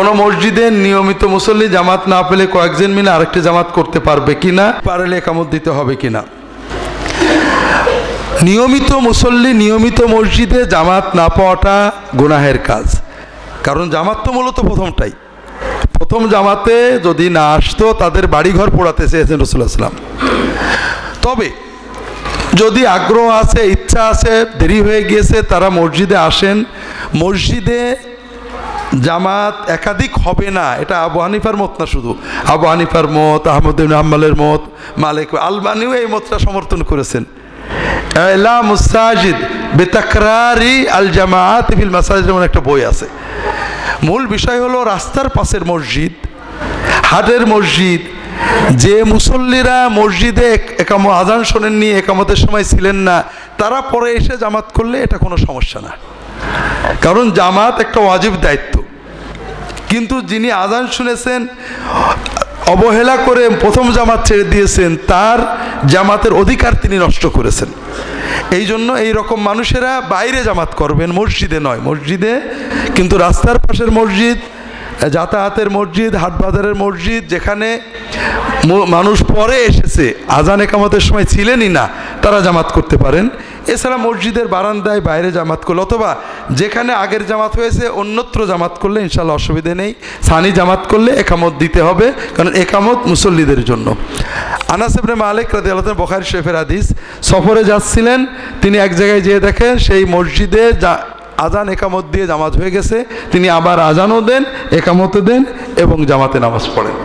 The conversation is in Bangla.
কোনো মসজিদে নিয়মিত মুসল্লি জামাত না পেলে কয়েকজন মিলে আরেকটি জামাত করতে পারবে কিনা? পারলে একামত দিতে হবে কিনা? নিয়মিত মুসল্লি নিয়মিত মসজিদে জামাত না পাওয়াটা গুনাহের কাজ। কারণ জামাত তো মূলত প্রথমটাই। প্রথম জামাতে যদি না আসতো, তাদের বাড়িঘর পোড়াতে চেয়েছেন রসুল্লাহ সাল্লাম তবে যদি আগ্রহ আছে, ইচ্ছা আছে, দেরি হয়ে গিয়েছে, তারা মসজিদে আসেন। মসজিদে জামাত একাধিক হবে না, এটা আবু হানিফার মত না শুধু। আবু হানিফার মত, আহমদ হাম্মালের মত, মালিক আলবানিও এই মতটা সমর্থন করেছেন। এলা মুসাজিদ বেতাকরারি আল জামাত ফিল মাসাজিদ যেমন একটা বই আছে। মূল বিষয় হলো রাস্তার পাশের মসজিদ, হাটের মসজিদ। যে মুসল্লিরা মসজিদে এক- একাম আজান শোনেননি একামতের সময় ছিলেন না, তারা পরে এসে জামাত করলে এটা কোনো সমস্যা না। কারণ জামাত একটা ওয়াজিব দায়িত্ব। কিন্তু যিনি আজান শুনেছেন, অবহেলা করে প্রথম জামাত ছেড়ে দিয়েছেন, তার জামাতের অধিকার তিনি নষ্ট করেছেন। এই জন্য এই রকম মানুষেরা বাইরে জামাত করবেন, মসজিদে নয়। মসজিদে কিন্তু রাস্তার পাশের মসজিদ যাতায়াতের মসজিদ, হাটবাজারের মসজিদ, যেখানে মানুষ পরে এসেছে, আজান একামতের সময় ছিলেনই না, তারা জামাত করতে পারেন। এছাড়া মসজিদের বারান্দায় বাইরে জামাত করলে, অথবা যেখানে আগের জামাত হয়েছে, অন্যত্র জামাত করলে ইনশাল্লাহ অসুবিধে নেই। সানি জামাত করলে একামত দিতে হবে, কারণ একামত মুসল্লিদের জন্য। আনাস ইবনে মালিক রাদি আল্লাহ বখারি শেফের আদিস সফরে যাচ্ছিলেন, তিনি এক জায়গায় যেয়ে দেখেন, সেই মসজিদে যা আজান একামত দিয়ে জামাত হয়ে গেছে। তিনি আবার আজানও দেন একামতও দেন এবং জামাতে নামাজ পড়েন।